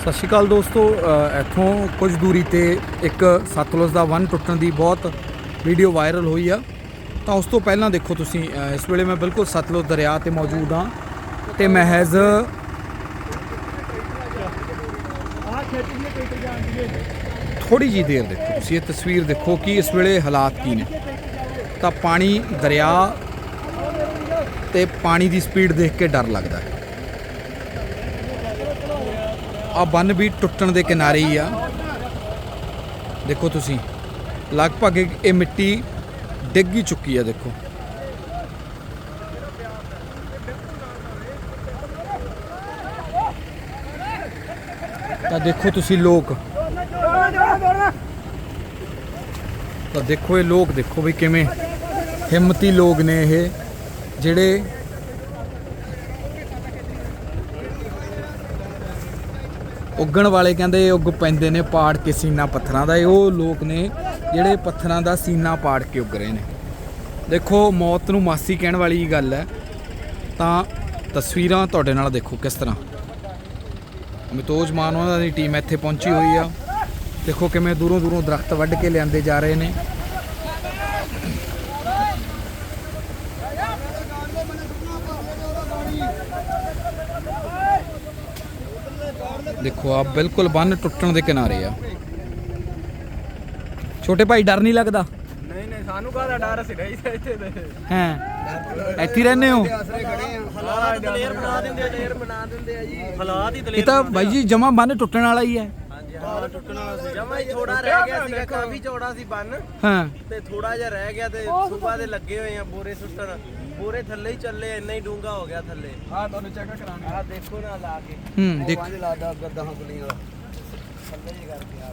ਸਤਿ ਸ਼੍ਰੀ ਅਕਾਲ ਦੋਸਤੋ ਇੱਥੋਂ ਕੁਝ ਦੂਰੀ ਤੇ ਇੱਕ ਸਤਲੁਜ ਦਾ ਬੰਨ ਟੁੱਟਣ ਦੀ ਬਹੁਤ ਵੀਡੀਓ ਵਾਇਰਲ ਹੋਈ ਆ। ਤਾਂ ਉਸ ਤੋਂ ਪਹਿਲਾਂ ਦੇਖੋ ਤੁਸੀਂ ਇਸ ਵੇਲੇ ਮੈਂ ਬਿਲਕੁਲ ਸਤਲੁਜ ਦਰਿਆ ਤੇ ਮੌਜੂਦ ਹਾਂ ਤੇ ਮਹਿਜ਼ ਥੋੜੀ ਜੀ ਦੇਰ ਦੇਖੋ ਤੁਸੀਂ, ਇਹ ਤਸਵੀਰ ਦੇਖੋ ਕਿ ਇਸ ਵੇਲੇ ਹਾਲਾਤ ਕੀ ਨੇ। ਤਾਂ ਪਾਣੀ ਦਰਿਆ ਤੇ ਪਾਣੀ ਦੀ ਸਪੀਡ ਦੇਖ ਕੇ ਡਰ ਲੱਗਦਾ ਹੈ। ਆ ਬੰਨ ਵੀ ਟੁੱਟਣ ਦੇ ਕਿਨਾਰੇ ਹੀ ਆ। ਦੇਖੋ ਤੁਸੀਂ, ਲਗਭਗ ਇਹ ਮਿੱਟੀ ਡਿੱਗ ਹੀ ਚੁੱਕੀ ਆ, ਦੇਖੋ। ਤਾਂ ਦੇਖੋ ਤੁਸੀਂ ਲੋਕ। ਤਾਂ ਦੇਖੋ ਇਹ ਲੋਕ ਦੇਖੋ ਵੀ ਕਿਵੇਂ ਹਿੰਮਤੀ ਲੋਕ ਨੇ ਇਹ, ਜਿਹੜੇ ਉੱਗਣ ਵਾਲੇ ਕਹਿੰਦੇ ਉੱਗ ਪੈਂਦੇ ਨੇ ਪਾੜ ਕੇ ਸੀਨਾ ਪੱਥਰਾਂ ਦਾ, ਇਹ ਉਹ ਲੋਕ ਨੇ ਜਿਹੜੇ ਪੱਥਰਾਂ ਦਾ ਸੀਨਾ ਪਾੜ ਕੇ ਉੱਗ ਰਹੇ ਨੇ। ਦੇਖੋ, ਮੌਤ ਨੂੰ ਮਾਸੀ ਕਹਿਣ ਵਾਲੀ ਗੱਲ ਹੈ, ਤਾਂ ਤਸਵੀਰਾਂ ਤੁਹਾਡੇ ਨਾਲ ਦੇਖੋ ਕਿਸ ਤਰ੍ਹਾਂ। ਅਮਿਤੋਜ ਮਾਨ ਉਹਨਾਂ ਦੀ ਟੀਮ ਇੱਥੇ ਪਹੁੰਚੀ ਹੋਈ ਆ। ਦੇਖੋ ਕਿਵੇਂ ਦੂਰੋਂ ਦੂਰੋਂ ਦਰਖਤ ਵੱਢ ਕੇ ਲਿਆਂਦੇ ਜਾ ਰਹੇ ਨੇ। ਦੇਖੋ ਆ ਬਿਲਕੁਲ ਬੰਨ ਟੁੱਟਣ ਦੇ ਕਿਨਾਰੇ ਆ। ਛੋਟੇ ਭਾਈ ਡਰ ਨਹੀਂ ਲੱਗਦਾ? ਨਹੀਂ ਨਹੀਂ ਸਾਨੂੰ ਕਾਹਦਾ ਡਰ? ਸੀ ਨਹੀਂ ਇੱਥੇ ਤੇ ਹੈ? ਇੱਥੇ ਰਹਿੰਦੇ ਹੋ? ਹਾਲਾਤ ਦਲੇਰ ਬਣਾ ਦਿੰਦੇ ਆ ਦਲੇਰ ਬਣਾ ਦਿੰਦੇ ਆ ਜੀ। ਹਾਲਾਤ ਹੀ ਇਹ ਤਾਂ ਬਾਈ ਜੀ ਜਮਾ ਬੰਨ ਟੁੱਟਣ ਵਾਲਾ ਹੀ ਹੈ। ਹਾਂ ਟੁੱਟਣਾ ਸੀ। ਜਮਾ ਹੀ ਥੋੜਾ ਰਹਿ ਗਿਆ ਸੀਗਾ ਕਾਫੀ ਚੌੜਾ ਸੀ ਬੰਨ। ਹਾਂ। ਤੇ ਥੋੜਾ ਜਿਹਾ ਰਹਿ ਗਿਆ ਤੇ ਸੂਬਾ ਦੇ ਲੱਗੇ ਹੋਏ ਆ ਬੋਰੇ ਸੁੱਟਣ। ਬੋਰੇ ਥੱਲੇ ਹੀ ਚੱਲੇ ਇੰਨਾ ਹੀ ਡੂੰਗਾ ਹੋ ਗਿਆ ਥੱਲੇ। ਹਾਂ ਤੁਹਾਨੂੰ ਚੈੱਕ ਕਰਾਣਾ ਆ। ਦੇਖੋ ਨਾ ਲਾ ਕੇ। ਹੂੰ ਦੇਖ। ਲਾਦਾ ਅੱਗਾ ਦਹਾਂ ਗੁਲੀਆਂ ਦਾ। ਥੱਲੇ ਹੀ ਕਰਕੇ ਆ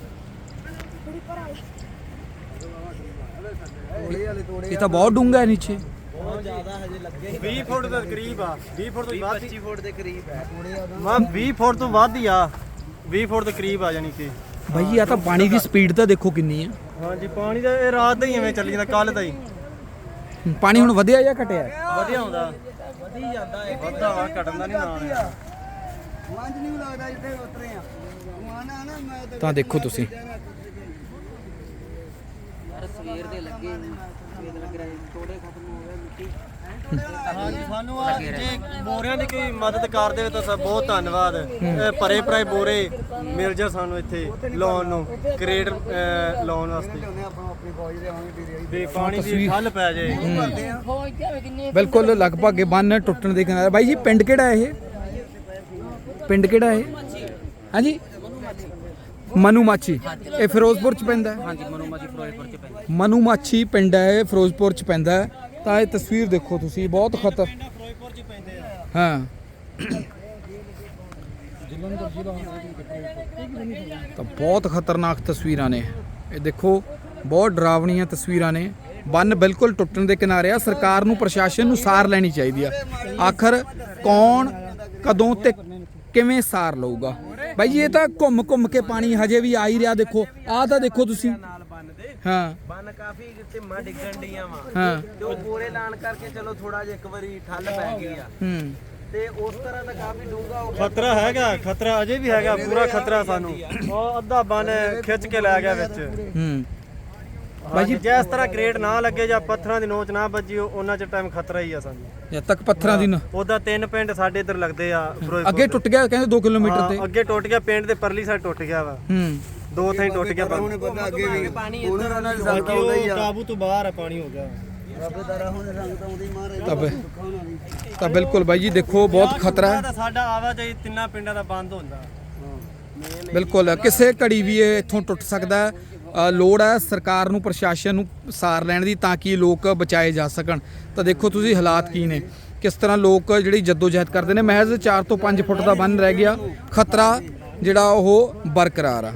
ਇਹ ਤਾਂ ਬਹੁਤ ਡੂੰਘਾ ਹੈ ਨੀਚੇ। ਬਹੁਤ ਜ਼ਿਆਦਾ ਹਜੇ ਲੱਗੇ 20 ਫੁੱਟ ਦੇ ਕਰੀਬ ਆ। 20 ਫੁੱਟ ਤੋਂ 20 ਵੱਧ 25 ਫੁੱਟ ਦੇ ਕਰੀਬ ਹੈ। ਮੈਂ 20 ਫੁੱਟ ਤੋਂ ਵੱਧ ਹੀ ਆ। 20 ਫੁੱਟ ਦੇ ਕਰੀਬ ਆ ਜਾਨੀ ਕਿ। ਬਾਈ ਜੀ ਆ ਤਾਂ ਪਾਣੀ ਦੀ ਸਪੀਡ ਤਾਂ ਦੇਖੋ ਕਿੰਨੀ ਹੈ। ਹਾਂਜੀ ਪਾਣੀ ਦਾ ਇਹ ਰਾਤ ਦਾ ਹੀ ਐਵੇਂ ਚੱਲੀ ਜਾਂਦਾ ਕੱਲ ਦਾ ਹੀ। ਪਾਣੀ ਹੁਣ ਵਧਿਆ ਜਾਂ ਘਟਿਆ? ਵਧੀਆ ਹੁੰਦਾ ਵਧੀ ਜਾਂਦਾ ਹੈ ਵੱਧਾ ਵਾ ਘਟਣ ਦਾ ਨਹੀਂ ਨਾਂ ਹੈ। ਮੰਜ ਨਹੀਂ ਲੱਗਦਾ ਜਿੱਥੇ ਉਤਰੇ ਆ ਮਾਨਾ ਨਾ ਮੈਂ ਤਾਂ ਦੇਖੋ ਤੁਸੀਂ। ਯਾਰ ਸਵੇਰ ਦੇ ਲੱਗੇ ਸਵੇਰ ਲੱਗ ਰਿਹਾ ਥੋੜੇ ਖਤਮ ਹੋ ਗਏ ਮਿੱਟੀ। ਹਾਂਜੀ ਸਾਨੂੰ ਆ ਜੇ ਬੋਰਿਆਂ ਦੀ ਕੋਈ ਮਦਦ ਕਰ ਦੇਵੇ ਤਾਂ ਸਭ ਬਹੁਤ ਧੰਨਵਾਦ। ਇਹ ਭਰੇ ਭਰੇ ਬੋਰੇ ਮਿਲ ਜਾ ਸਾਨੂੰ ਇੱਥੇ ਲਾਉਣ ਨੂੰ ਕ੍ਰੇਡ ਅਹ, ਲਾਉਣ ਵਾਸਤੇ। ਆਪਣੀ ਫੌਜ ਦੇ ਆਉਣਗੇ ਵੀ ਪਾਣੀ ਦੀ ਠੱਲ ਪੈ ਜਾਏ। ਬਿਲਕੁਲ ਲਗਭਗ ਇਹ ਬੰਨ ਟੁੱਟਣ ਦੇ ਕਿਨਾਰੇ। ਬਾਈ ਜੀ ਪਿੰਡ ਕਿਹੜਾ ਇਹ? ਪਿੰਡ ਕਿਹੜਾ ਇਹ? ਹਾਂਜੀ? ਮਨੂ ਮਾਛੀ ਇਹ ਫਿਰੋਜ਼ਪੁਰ ਚ ਪੈਂਦਾ ਹੈ। ਹਾਂਜੀ ਮਨੋਮਾਜੀ ਫਿਰੋਜ਼ਪੁਰ ਚ ਪੈਂਦਾ ਮਨੂ ਮਾਛੀ ਪਿੰਡ ਹੈ ਇਹ ਫਿਰੋਜ਼ਪੁਰ ਚ ਪੈਂਦਾ ਹੈ। ਤਾਂ ਇਹ ਤਸਵੀਰ ਦੇਖੋ ਤੁਸੀਂ, ਬਹੁਤ ਖਤਰ। ਫਿਰੋਜ਼ਪੁਰ ਚ ਪੈਂਦੇ ਆ ਹਾਂ। ਤਾਂ ਬਹੁਤ ਖਤਰਨਾਕ ਤਸਵੀਰਾਂ ਨੇ। ਇਹ ਦੇਖੋ, ਬਹੁਤ ਡਰਾਵਣੀਆਂ ਤਸਵੀਰਾਂ ਨੇ। ਬੰਨ ਬਿਲਕੁਲ ਟੁੱਟਣ ਦੇ ਕਿਨਾਰੇ ਆ। ਸਰਕਾਰ ਨੂੰ, ਪ੍ਰਸ਼ਾਸਨ ਨੂੰ ਸਾਰ ਲੈਣੀ ਚਾਹੀਦੀ ਆ। ਆਖਰ ਕੌਣ, ਕਦੋਂ ਤੇ ਕਿਵੇਂ ਸਾਰ ਲਊਗਾ? ਬਾਈ ਜੀ, ਇਹ ਤਾਂ ਘੁੰਮ ਘੁੰਮ ਕੇ ਪਾਣੀ ਹਜੇ ਵੀ ਆ ਹੀ ਰਿਹਾ, ਦੇਖੋ। ਆਹ ਤਾਂ ਦੇਖੋ ਤੁਸੀਂ। ਹਾਂ। ਬੰਨ ਕਾਫੀ ਢਿੱਮਾਂ ਡਿੱਗਣ ਡੀਆਂ ਵਾ। ਹਾਂ। ਤੇ ਉਹ ਬੋਰੇ ਲਾਣ ਕਰਕੇ ਚਲੋ ਥੋੜਾ ਜਿਹਾ ਇੱਕ ਵਾਰੀ ਠੱਲ ਪੈ ਗਈ ਆ। ਹੂੰ। ਤੇ ਉਸ ਤਰ੍ਹਾਂ ਦਾ ਕਾਫੀ ਡੂੰਗਾ ਹੋ ਗਿਆ। ਖਤਰਾ ਹੈਗਾ ਖਤਰਾ ਅਜੇ ਵੀ ਹੈਗਾ ਪੂਰਾ ਖਤਰਾ ਸਾਨੂੰ। ਉਹ ਅੱਧਾ ਬਨ ਖਿੱਚ ਕੇ ਲੈ ਗਿਆ ਵਿੱਚ। ਹੂੰ। ਭਾਜੀ ਜਿਸ ਤਰ੍ਹਾਂ ਗ੍ਰੇਡ ਨਾ ਲੱਗੇ ਜਾਂ ਪੱਥਰਾਂ ਦੀ ਨੋਚ ਨਾ ਵੱਜੀ ਉਹਨਾਂ ਚ ਟਾਈਮ ਖਤਰਾ ਹੀ ਆ ਸਾਨੂੰ। ਜਦ ਤੱਕ ਪੱਥਰਾਂ ਦੀ ਨਾ ਉਹਦਾ ਤਿੰਨ ਪਿੰਡ ਸਾਡੇ ਇੱਧਰ ਲੱਗਦੇ ਆ ਫਿਰੋਜ਼ਪੁਰ ਅੱਗੇ ਟੁੱਟ ਗਿਆ ਕਹਿੰਦੇ 2 ਕਿਲੋਮੀਟਰ ਹਾਂ, ਅੱਗੇ ਟੁੱਟ ਗਿਆ ਪਿੰਡ ਦੇ ਪਰਲੀ ਸਾਈਡ ਟੁੱਟ ਗਿਆ ਵਾ। ਹੂੰ। ਦੋ ਥਾਈ ਟੁੱਟ ਗਿਆ ਬੰਨ ਬੰਦਾ ਅੱਗੇ ਵੀ ਪਾਣੀ ਇੱਧਰ ਉਹਨਾਂ ਦੀ ਬਾਕੀ ਉਹ ਕਾਬੂ ਤੋਂ ਬਾਹਰ ਆ ਪਾਣੀ ਹੋ ਗਿਆ। ਰੱਬਦਾਰਾ ਹੁਣ ਰੰਗ ਤਾਂ ਆਉਂਦੀ ਬਿਲਕੁਲ ਬਾਈ ਜੀ ਦੇਖੋ ਬਹੁਤ ਖਤਰਾ ਹੈ। ਸਾਡਾ ਆਵਾਜਾਈ ਤਿੰਨਾਂ ਪਿੰਡਾਂ ਦਾ ਬੰਦ ਹੁੰਦਾ। ਬਿਲਕੁਲ ਕਿਸੇ ਘੜੀ ਵੀ ਇਹ ਇੱਥੋਂ ਟੁੱਟ ਸਕਦਾ ਹੈ। ਲੋੜ ਹੈ ਸਰਕਾਰ ਨੂੰ ਪ੍ਰਸ਼ਾਸਨ ਨੂੰ ਸਾਰ ਲੈਣ ਦੀ ਤਾਂ ਕਿ ਲੋਕ ਬਚਾਏ ਜਾ ਸਕਣ। ਤਾਂ ਦੇਖੋ ਤੁਸੀਂ ਹਾਲਾਤ ਕੀ ਨੇ। ਕਿਸ ਤਰ੍ਹਾਂ ਲੋਕ ਜਿਹੜੀ ਜਦੋਜਹਿਦ ਕਰਦੇ ਨੇ। ਮਹਿਜ਼ 4 ਤੋਂ 5 ਫੁੱਟ ਦਾ ਬੰਨ ਰਹਿ ਗਿਆ। ਖਤਰਾ ਜਿਹੜਾ ਉਹ ਬਰਕਰਾਰ ਆ।